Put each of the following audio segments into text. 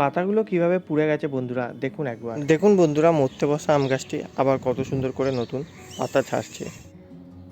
পাতাগুলো কীভাবে পুড়ে গেছে বন্ধুরা? দেখুন একবার। দেখুন বন্ধুরা মরতে বসা আম গাছটি আবার কত সুন্দর করে নতুন পাতা ছাড়ছে।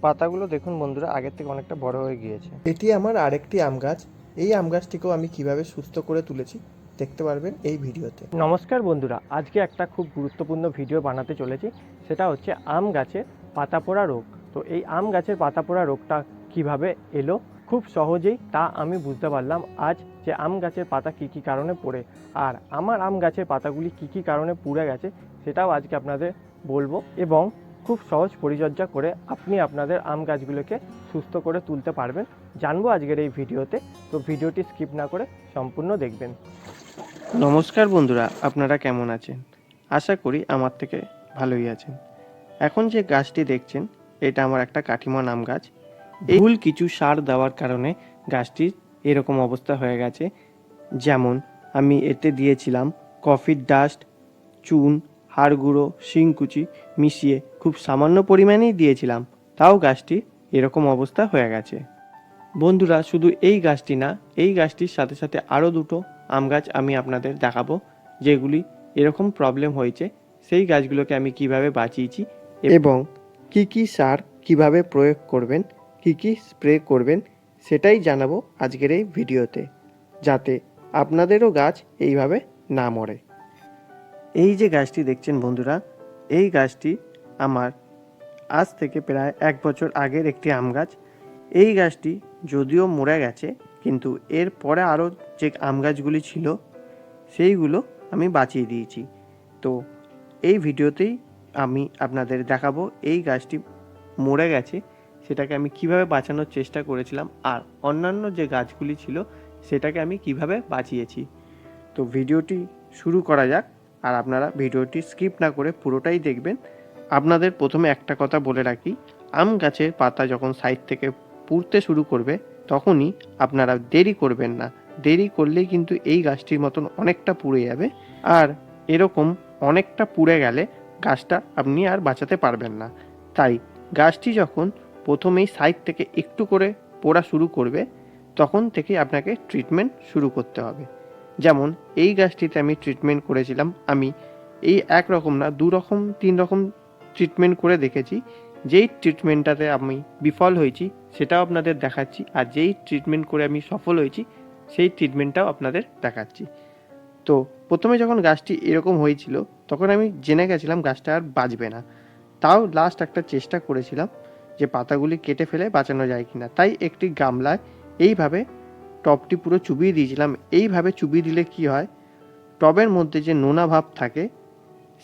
পাতাগুলো দেখুন বন্ধুরা আগের থেকে অনেকটা বড় হয়ে গিয়েছে। এটি আমার আরেকটি আম গাছ। এই আম গাছটিকেও আমি কীভাবে সুস্থ করে তুলেছি দেখতে পারবেন এই ভিডিওতে। নমস্কার বন্ধুরা আজকে একটা খুব গুরুত্বপূর্ণ ভিডিও বানাতে চলেছি। সেটা হচ্ছে আম গাছের পাতা পোড়া রোগ। তো এই আম গাছের পাতা পোড়া রোগটা কীভাবে এলো? খুব সহজেই তা আমি বুঝতে পারলাম আজ যে আম গাছের পাতা কী কী কারণে পড়ে। আর আমার আম গাছের পাতাগুলি কী কী কারণে পুড়ে গেছে সেটাও আজকে আপনাদের বলব এবং খুব সহজ পরিচর্যা করে আপনি আপনাদের আম গাছগুলোকে সুস্থ করে তুলতে পারবেন। জানব আজকের এই ভিডিওতে, তো ভিডিওটি স্কিপ না করে সম্পূর্ণ দেখবেন। নমস্কার বন্ধুরা, আপনারা কেমন আছেন? আশা করি আমার থেকে ভালোই আছেন। এখন যে গাছটি দেখছেন, এটা আমার একটা কাঠিমা নাম গাছ। ভুল কিছু সার দেওয়ার কারণে গাছটির এরকম অবস্থা হয়ে গেছে। যেমন আমি এতে দিয়েছিলাম কফির ডাস্ট, চুন, হাড় গুঁড়ো শিংকুচি মিশিয়ে খুব সামান্য পরিমাণেই দিয়েছিলাম। তাও গাছটি এরকম অবস্থা হয়ে গেছে। বন্ধুরা, শুধু এই গাছটি না, এই গাছটির সাথে সাথে আরও দুটো আম গাছ আমি আপনাদের দেখাবো, যেগুলি এরকম প্রবলেম হয়েছে। সেই গাছগুলোকে আমি কীভাবে বাঁচিয়েছি এবং কি কি সার কীভাবে প্রয়োগ করবেন কি কি স্প্রে করবেন সেটাই জানাব আজকের এই ভিডিওতে, যাতে আপনাদেরও গাছ এইভাবে না মরে। এই যে গাছটি দেখছেন বন্ধুরা, এই গাছটি আমার আজ থেকে প্রায় এক বছর আগের একটি আম গাছ। এই গাছটি যদিও মরে গেছে, কিন্তু এর পরে আরও যে আম গাছগুলি ছিল, সেইগুলো আমি বাঁচিয়ে দিয়েছি। তো এই ভিডিওতেই আমি আপনাদের দেখাবো এই গাছটি মরে গেছে সেটাকে আমি কীভাবে বাঁচানোর চেষ্টা করেছিলাম আর অন্যান্য যে গাছগুলি ছিল সেটাকে আমি কীভাবে বাঁচিয়েছি। তো ভিডিওটি শুরু করা যাক আর আপনারা ভিডিওটি স্কিপ না করে পুরোটাই দেখবেন। আপনাদের প্রথমে একটা কথা বলে রাখি, আম গাছের পাতা যখন সাইড থেকে পুড়তে শুরু করবে তখনই আপনারা দেরি করবেন না। দেরি করলেই কিন্তু এই গাছটির মতন অনেকটা পুড়ে যাবে আর এরকম অনেকটা পুড়ে গেলে গাছটা আপনি আর বাঁচাতে পারবেন না। তাই গাছটি যখন প্রথমেই সাইড থেকে একটু করে পোড়া শুরু করবে, তখন থেকে আপনাকে ট্রিটমেন্ট শুরু করতে হবে। যেমন, এই গাছটিতে আমি ট্রিটমেন্ট করেছিলাম, আমি এই এক রকম না, দু রকম, তিন রকম ট্রিটমেন্ট করে দেখেছি। যেই ট্রিটমেন্টটাতে আমি বিফল হয়েছি, সেটাও আপনাদের দেখাচ্ছি, আর যেই ট্রিটমেন্ট করে আমি সফল হয়েছি, সেই ট্রিটমেন্টটাও আপনাদের দেখাচ্ছি। তো, প্রথমে যখন গাছটি এরকম হয়েছিল, তখন আমি জেনে গেছিলাম গাছটা আর বাঁচবে না। তাও লাস্ট একটা চেষ্টা করেছিলাম যে পাতাগুলি কেটে ফেলে বাঁচানো যায় কিনা। তাই একটি গামলায় এইভাবে টবটি পুরো চুবিয়ে দিয়েছিলাম। এইভাবে চুবিয়ে দিলে কি হয়? টবের মধ্যে যে নোনা ভাব থাকে,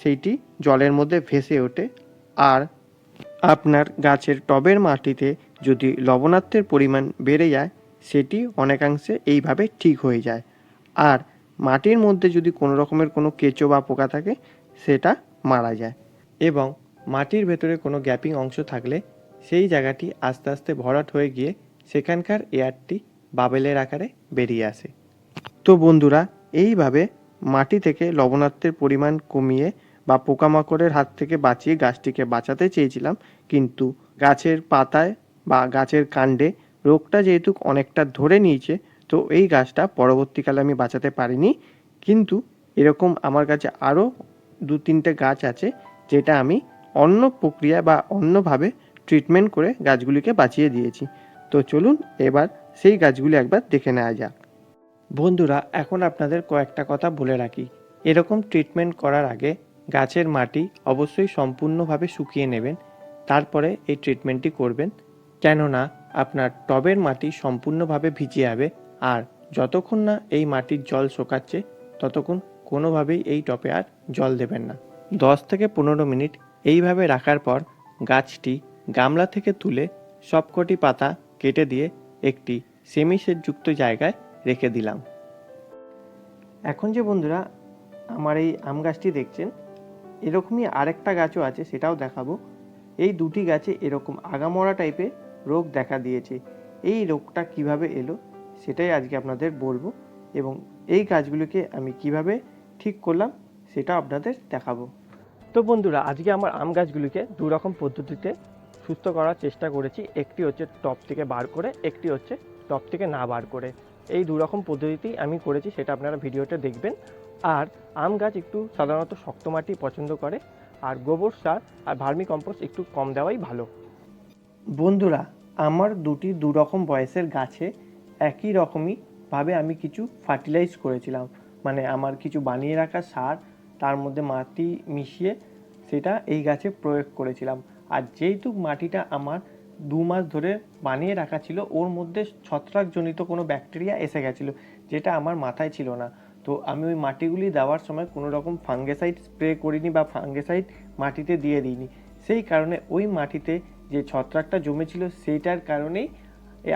সেইটি জলের মধ্যে ভেসে ওঠে। আর আপনার গাছের টবের মাটিতে যদি লবণাত্মের পরিমাণ বেড়ে যায়, সেটি অনেকাংশে এইভাবে ঠিক হয়ে যায়। আর মাটির মধ্যে যদি কোনো রকমের কোনো কেঁচো বা পোকা থাকে, সেটা মারা যায়। এবং মাটির ভেতরে কোনো গ্যাপিং অংশ থাকলে সেই জায়গাটি আস্তে আস্তে ভরাট হয়ে গিয়ে সেখানকার এয়ারটি বাবেলের আকারে বেরিয়ে আসে। তো বন্ধুরা, এইভাবে মাটি থেকে লবণাক্তের পরিমাণ কমিয়ে বা পোকামাকড়ের হাত থেকে বাঁচিয়ে গাছটিকে বাঁচাতে চেয়েছিলাম, কিন্তু গাছের পাতায় বা গাছের কাণ্ডে রোগটা যেহেতু অনেকটা ধরে নিয়েছে, তো এই গাছটা পরবর্তীকালে আমি বাঁচাতে পারিনি। কিন্তু এরকম আমার কাছে আরও দু তিনটে গাছ আছে, যেটা আমি অন্য প্রক্রিয়া বা অন্যভাবে ট্রিটমেন্ট করে গাছগুলিকে বাঁচিয়ে দিয়েছি। তো চলুন এবার সেই গাছগুলি একবার দেখে নেওয়া যাক। বন্ধুরা, এখন আপনাদের কয়েকটা কথা বলে রাখি। এরকম ট্রিটমেন্ট করার আগে গাছের মাটি অবশ্যই সম্পূর্ণভাবে শুকিয়ে নেবেন। তারপরে এই ট্রিটমেন্টটি করবেন। কেননা, আপনার টবের মাটি সম্পূর্ণভাবে ভিজে যাবে আর যতক্ষণ না এই মাটির জল শোকাচ্ছে, ততক্ষণ কোনোভাবেই এই টবে আর জল দেবেন না। দশ থেকে পনেরো মিনিট এইভাবে রাখার পর গাছটি গামলা থেকে তুলে সবকটি পাতা কেটে দিয়ে একটি সেমি যুক্ত জায়গায় রেখে দিলাম। এখন যে বন্ধুরা, আমার এই আম গাছটি দেখছেন, এরকমই আরেকটা গাছও আছে, সেটাও দেখাবো। এই দুটি গাছে এরকম আগামরা টাইপের রোগ দেখা দিয়েছে। এই রোগটা কীভাবে এলো, সেটাই আজকে আপনাদের বলব এবং এই গাছগুলোকে আমি কীভাবে ঠিক করলাম সেটা আপনাদের দেখাবো। তো বন্ধুরা, আজকে আমার আম গাছগুলিকে দু রকম পদ্ধতিতে সুস্থ করার চেষ্টা করেছি। একটি হচ্ছে টপ থেকে বার করে, একটি হচ্ছে টপ থেকে না বার করে। এই দু রকম পদ্ধতিতেই আমি করেছি, সেটা আপনারা ভিডিওতে দেখবেন। আর আম গাছ একটু সাধারণত শক্ত মাটি পছন্দ করে, আর গোবর সার আর ভার্মি কম্পোস্ট একটু কম দেওয়াই ভালো। বন্ধুরা, আমার দুটি দু রকম বয়সের গাছে একই রকমই ভাবে আমি কিছু ফার্টিলাইজ করেছিলাম। মানে আমার কিছু বানিয়ে রাখা সার, তার মধ্যে মাটি মিশিয়ে সেটা এই গাছে প্রয়োগ করেছিলাম। আর যেহেতু মাটিটা আমার দু মাস ধরে বানিয়ে রাখা ছিল, ওর মধ্যে ছত্রাকজনিত কোনো ব্যাকটেরিয়া এসে গেছিল, যেটা আমার মাথায় ছিল না। তো আমি ওই মাটিগুলি দেওয়ার সময় কোনো রকম ফাঙ্গেসাইড স্প্রে করিনি বা ফাঙ্গেসাইড মাটিতে দিয়ে দিইনি। সেই কারণে ওই মাটিতে যে ছত্রাকটা জমেছিল, সেইটার কারণেই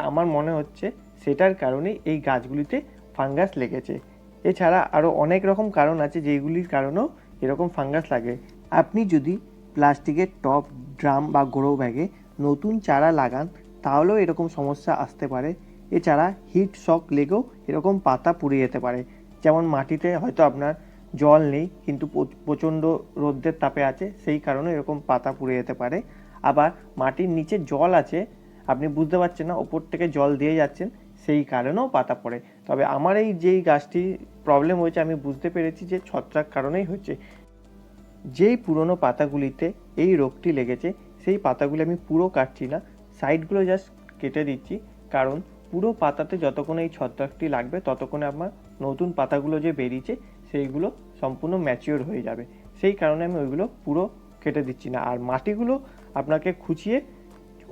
আমার মনে হচ্ছে সেটার কারণেই এই গাছগুলিতে ফাঙ্গাস লেগেছে। এছাড়া আরও অনেক রকম কারণ আছে, যেগুলির কারণেও এরকম ফাঙ্গাস লাগে। আপনি যদি প্লাস্টিকের টপ ড্রাম বা গ্রো ব্যাগে নতুন চারা লাগান, তাহলেও এরকম সমস্যা আসতে পারে। এছাড়া হিট শক লেগেও এরকম পাতা পুড়ে যেতে পারে। যেমন মাটিতে হয়তো আপনার জল নেই, কিন্তু প্রচণ্ড রোদ্রের তাপে আছে, সেই কারণে এরকম পাতা পুড়ে যেতে পারে। আবার মাটির নিচে জল আছে, আপনি বুঝতে পারছেন না, ওপর থেকে জল দিয়ে যাচ্ছেন, সেই কারণেও পাতা পড়ে। তবে আমার এই যেই গাছটি প্রবলেম হয়েছে, আমি বুঝতে পেরেছি যে ছত্রাক কারণেই হচ্ছে। যেই পুরনো পাতাগুলিতে এই রোগটি লেগেছে, সেই পাতাগুলি আমি পুরো কাটছি না। সাইডগুলো জাস্ট কেটে দিচ্ছি, কারণ পুরো পাতাতে যতক্ষণ এই ছত্রাকটি লাগবে, ততক্ষণে আমার নতুন পাতাগুলো যে বেরিয়েছে, সেইগুলো সম্পূর্ণ ম্যাচিওর হয়ে যাবে। সেই কারণে আমি ওইগুলো পুরো কেটে দিচ্ছি না। আর মাটিগুলো আপনাকে খুঁচিয়ে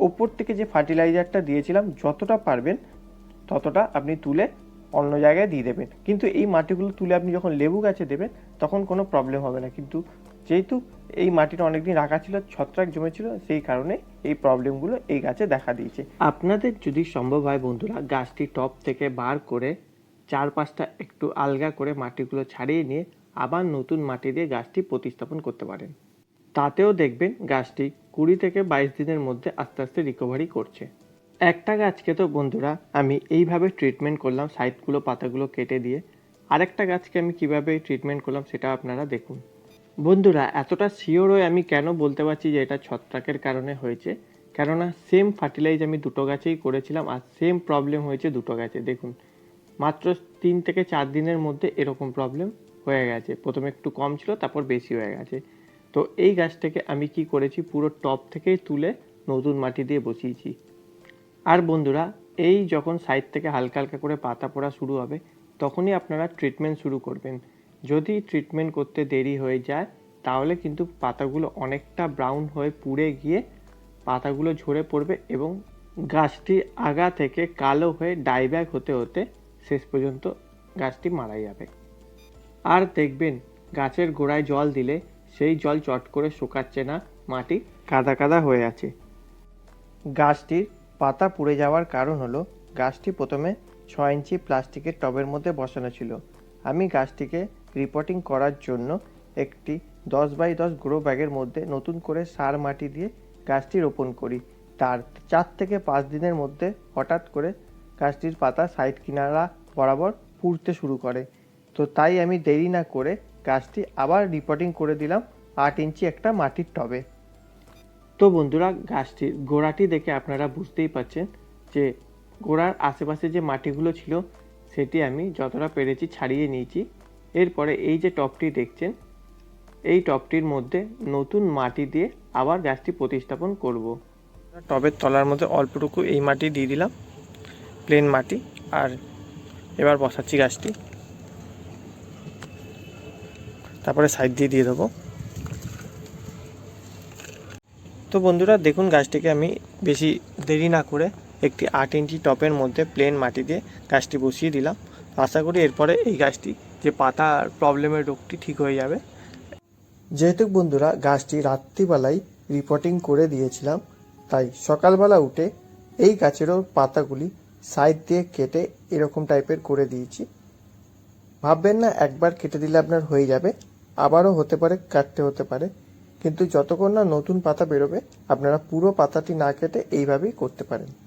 ওপর থেকে যে ফার্টিলাইজারটা দিয়েছিলাম, যতটা পারবেন ততটা আপনি তুলে অন্য জায়গায় দিয়ে দেবেন। কিন্তু এই মাটিগুলো তুলে আপনি যখন লেবু গাছে দেবেন তখন কোনো প্রবলেম হবে না। কিন্তু যেহেতু এই মাটিটা অনেকদিন রাখা ছিল, ছত্রাক জমেছিল, সেই কারণে এই প্রবলেমগুলো এই গাছে দেখা দিয়েছে। আপনাদের যদি সম্ভব হয় বন্ধুরা, গাছটি টপ থেকে বার করে চার পাঁচটা একটু আলগা করে মাটিগুলো ছাড়িয়ে নিয়ে আবার নতুন মাটি দিয়ে গাছটি প্রতিস্থাপন করতে পারেন। তাতেও দেখবেন গাছটি কুড়ি থেকে বাইশ দিনের মধ্যে আস্তে আস্তে রিকভারি করছে। একটা গাছকে তো বন্ধুরা, আমি এইভাবে ট্রিটমেন্ট করলাম সাইডগুলো পাতাগুলো কেটে দিয়ে। আরেকটা গাছকে আমি কীভাবে ট্রিটমেন্ট করলাম সেটা আপনারা দেখুন। বন্ধুরা, এতটা শিওর হয়ে আমি কেন বলতে পারছি যে এটা ছত্রাকের কারণে হয়েছে? কেননা সেম ফার্টিলাইজ আমি দুটো গাছেই করেছিলাম আর সেম প্রবলেম হয়েছে দুটো গাছে। দেখুন, মাত্র তিন থেকে চার দিনের মধ্যে এরকম প্রবলেম হয়ে গেছে। প্রথমে একটু কম ছিল, তারপর বেশি হয়ে গেছে। তো এই গাছটাকে আমি কি করেছি, পুরো টপ থেকেই তুলে নতুন মাটি দিয়ে বসিয়েছি। আর বন্ধুরা, এই যখন সাইড থেকে হালকা হালকা করে পাতা পড়া শুরু হবে তখনই আপনারা ট্রিটমেন্ট শুরু করবেন। যদি ট্রিটমেন্ট করতে দেরি হয়ে যায়, তাহলে কিন্তু পাতাগুলো অনেকটা ব্রাউন হয়ে পুড়ে গিয়ে পাতাগুলো ঝরে পড়বে এবং গাছটি আগা থেকে কালো হয়ে ডাইব্যাক হতে হতে শেষ পর্যন্ত গাছটি মারা যাবে। আর দেখবেন, গাছের গোড়ায় জল দিলে সেই জল চট করে শুকাচ্ছে না, মাটি কাদা কাদা হয়ে আছে। গাছটির পাতা পুড়ে যাওয়ার কারণ হলো গাছটি প্রথমে ছয় ইঞ্চি প্লাস্টিকের টবের মধ্যে বসানো ছিল। আমি গাছটিকে রিপোর্টিং করার জন্য একটি দশ বাই দশ গ্রো ব্যাগের মধ্যে নতুন করে সার মাটি দিয়ে গাছটি রোপণ করি। তার চার থেকে পাঁচ দিনের মধ্যে হঠাৎ করে গাছটির পাতা সাইড কিনারা বরাবর পুড়তে শুরু করে। তো তাই আমি দেরি না করে গাছটি আবার রিপোর্টিং করে দিলাম আট ইঞ্চি একটা মাটির টবে। তো বন্ধুরা, গাছটির গোড়াটি দেখে আপনারা বুঝতেই পারছেন যে গোড়ার আশেপাশে যে মাটিগুলো ছিল, সেটি আমি যতটা পেরেছি ছাড়িয়ে নিয়েছি। এরপরে এই যে টপটি দেখছেন, এই টপটির মধ্যে নতুন মাটি দিয়ে আবার গাছটি প্রতিস্থাপন করব। টবের তলার মধ্যে অল্পটুকু এই মাটি দিয়ে দিলাম, প্লেন মাটি, আর এবার বসাচ্ছি গাছটি। তারপরে সাইড দিয়ে দিয়ে দেবো। তো বন্ধুরা, দেখুন গাছটিকে আমি বেশি দেরি না করে একটি আট ইঞ্চি টপের মধ্যে প্লেন মাটি দিয়ে গাছটি বসিয়ে দিলাম। আশা করি এরপরে এই গাছটি যে পাতা প্রবলেমের রোগটি ঠিক হয়ে যাবে। যেহেতু বন্ধুরা, গাছটি রাত্রিবেলায় রিপোর্টিং করে দিয়েছিলাম, তাই সকালবেলা উঠে এই গাছেরও পাতাগুলি সাইড দিয়ে কেটে এরকম টাইপের করে দিয়েছি। ভাববেন না, একবার কেটে দিলে আপনার হয়ে যাবে, আবারও হতে পারে, কাটতে হতে পারে। কিন্তু যতক্ষণ না নতুন পাতা বেরোবে, আপনারা পুরো পাতাটি না কেটে এইভাবেই করতে পারেন।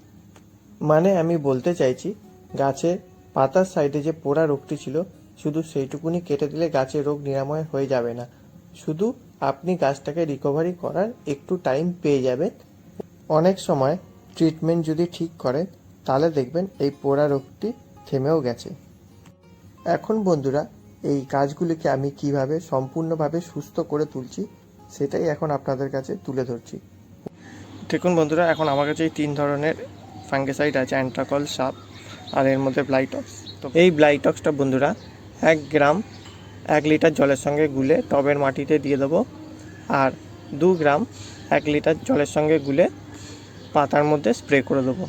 মানে আমি বলতে চাইছি গাছের পাতার সাইডে যে পোড়া রোগটি ছিল, শুধু সেইটুকুনি কেটে দিলে গাছের রোগ নিরাময় হয়ে যাবে না। শুধু আপনি গাছটাকে রিকভারি করার একটু টাইম পেয়ে যাবেন। অনেক সময় ট্রিটমেন্ট যদি ঠিক করেন, তাহলে দেখবেন এই পোড়া রোগটি থেমেও গেছে। এখন বন্ধুরা, এই গাছগুলিকে আমি কীভাবে সম্পূর্ণভাবে সুস্থ করে তুলছি, সেটাই এখন আপনাদের কাছে তুলে ধরছি। দেখুন বন্ধুরা, এখন আমার কাছে এই তিন ধরনের ফাঙ্গিসাইড আছে, অ্যান্ট্রাকল, সাপ, আর এর মধ্যে ব্লাইটক্স। তো এই ব্লাইটক্সটা বন্ধুরা, এক গ্রাম, এক লিটার জলের সঙ্গে গুলে টবের মাটিতে দিয়ে দেবো। আর দু গ্রাম, এক লিটার জলের সঙ্গে গুলে পাতার মধ্যে স্প্রে করে দেবো।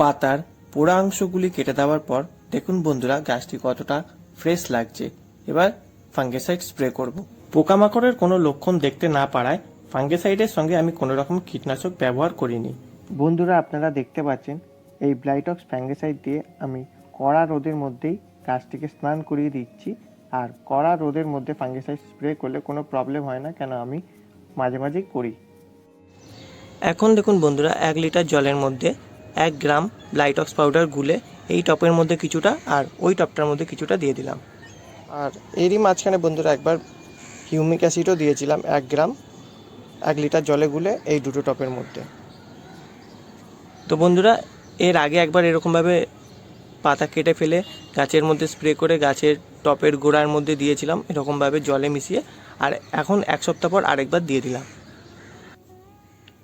পাতার পোড়া অংশগুলি কেটে দেওয়ার পর দেখুন বন্ধুরা, গাছটি কতটা ফ্রেশ লাগছে। এবার ফাঙ্গিসাইড স্প্রে করব। পোকামাকড়ের কোনো লক্ষণ দেখতে না পারায় ফাঙ্গিসাইডের সঙ্গে আমি কোনো রকম কীটনাশক ব্যবহার করিনি। বন্ধুরা, আপনারা দেখতে পাচ্ছেন, এই ব্লাইটক্স ফ্যাঙ্গিসাইড দিয়ে আমি কড়া রোদের মধ্যেই গাছটিকে স্নান করিয়ে দিচ্ছি। আর কড়া রোদের মধ্যে ফাঙ্গিসাইড স্প্রে করলে কোনো প্রবলেম হয় না, কেন আমি মাঝে মাঝেই করি। এখন দেখুন বন্ধুরা, এক লিটার জলের মধ্যে এক গ্রাম ব্লাইটক্স পাউডার গুলে এই টপের মধ্যে কিছুটা আর ওই টপটার মধ্যে কিছুটা দিয়ে দিলাম। আর এরই মাঝখানে বন্ধুরা একবার হিউমিক অ্যাসিডও দিয়েছিলাম এক গ্রাম, এক লিটার জলে গুলে এই দুটো টপের মধ্যে। তো বন্ধুরা, এর আগে একবার এরকমভাবে পাতা কেটে ফেলে গাছের মধ্যে স্প্রে করে গাছের টপের গোড়ার মধ্যে দিয়েছিলাম এরকমভাবে জলে মিশিয়ে, আর এখন এক সপ্তাহ পর আরেকবার দিয়ে দিলাম।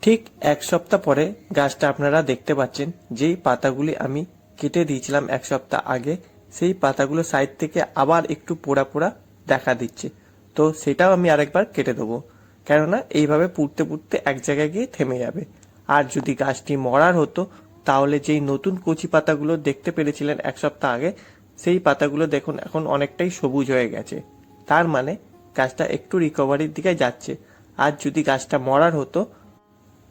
ঠিক এক সপ্তাহ পরে গাছটা আপনারা দেখতে পাচ্ছেন, যেই পাতাগুলি আমি কেটে দিয়েছিলাম এক সপ্তাহ আগে, সেই পাতাগুলো সাইড থেকে আবার একটু পোড়া পোড়া দেখা দিচ্ছে। তো সেটাও আমি আরেকবার কেটে দেবো। কেননা, এইভাবে পুড়তে পুড়তে এক জায়গায় গিয়ে থেমে যাবে। আর যদি গাছটি মরার হতো, তাহলে যেই নতুন কচি পাতাগুলো দেখতে পেরেছিলেন এক সপ্তাহ আগে, সেই পাতাগুলো দেখুন এখন অনেকটাই সবুজ হয়ে গেছে। তার মানে গাছটা একটু রিকভারির দিকে যাচ্ছে। আর যদি গাছটা মরার হতো,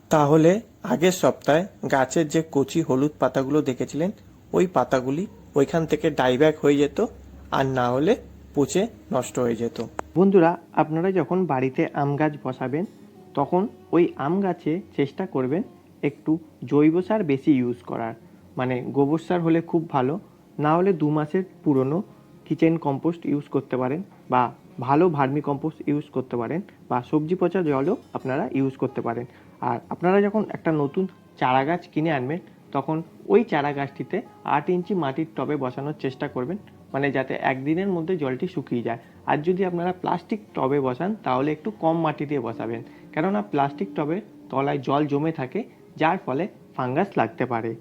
তাহলে আগের সপ্তাহে গাছের যে কচি হলুদ পাতাগুলো দেখেছিলেন, ওই পাতাগুলি ওইখান থেকে ডাইব্যাক হয়ে যেত আর না হলে পচে নষ্ট হয়ে যেত। বন্ধুরা, আপনারা যখন বাড়িতে আম গাছ বসাবেন তখন ওই আম গাছে চেষ্টা করবেন একটু জৈব সার বেশি ইউজ করার। মানে গোবর সার হলে খুব ভালো, না হলে দু মাসের পুরনো কিচেন কম্পোস্ট ইউজ করতে পারেন বা ভালো ভার্মি কম্পোস্ট ইউজ করতে পারেন বা সবজি পচা জলও আপনারা ইউজ করতে পারেন। আর আপনারা যখন একটা নতুন চারা গাছ কিনে আনবেন, তখন ওই চারা গাছটিতে আট ইঞ্চি মাটির টবে বসানোর চেষ্টা করবেন মানে যাতে একদিনের মধ্যে জলটি শুকিয়ে যায়। আর যদি আপনারা প্লাস্টিক টবে বসান, তাহলে একটু কম মাটি দিয়ে বসাবেন। কেননা প্লাস্টিক টবে তলায় জল জমে থাকে, যার ফলে ফাঙ্গাস লাগতে পারে।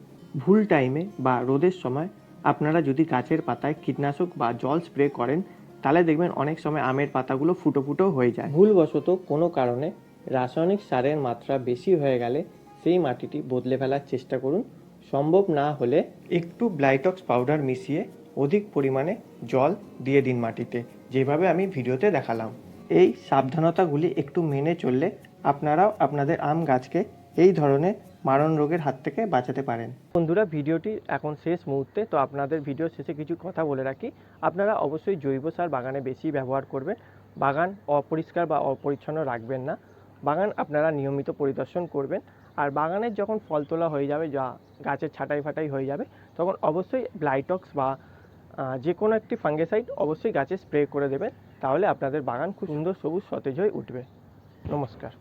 ভুল টাইমে বা রোদের সময় আপনারা যদি গাছের পাতায় কীটনাশক বা জল স্প্রে করেন, তাহলে দেখবেন অনেক সময় আমের পাতাগুলো ফুটো ফুটো হয়ে যায়। ভুলবশত কোনো কারণে রাসায়নিক সারের মাত্রা বেশি হয়ে গেলে সেই মাটিটি বদলে ফেলার চেষ্টা করুন। সম্ভব না হলে একটু ব্লাইটক্স পাউডার মিশিয়ে অধিক পরিমাণে জল দিয়ে দিন মাটিতে, যেভাবে আমি ভিডিওতে দেখালাম। এই সাবধানতাগুলি একটু মেনে চললে আপনারাও আপনাদের আম গাছকে এই ধরনের মারণ রোগের হাত থেকে বাঁচাতে পারেন। বন্ধুরা, ভিডিওটি এখন শেষ মুহূর্তে। তো আপনাদের ভিডিও শেষে কিছু কথা বলে রাখি। আপনারা অবশ্যই জৈব সার বাগানে বেশি ব্যবহার করবেন। বাগান অপরিষ্কার বা অপরিচ্ছন্ন রাখবেন না। বাগান আপনারা নিয়মিত পরিদর্শন করবেন। আর বাগানের যখন ফল তোলা হয়ে যাবে, যা গাছের ছাঁটাই ফাটাই হয়ে যাবে, তখন অবশ্যই ব্লাইটক্স বা যে কোনো একটি ফাঙ্গিসাইড অবশ্যই গাছে স্প্রে করে দেবেন। তাহলে আপনাদের বাগান খুব সুন্দর সবুজ সতেজ হয়ে উঠবে। নমস্কার।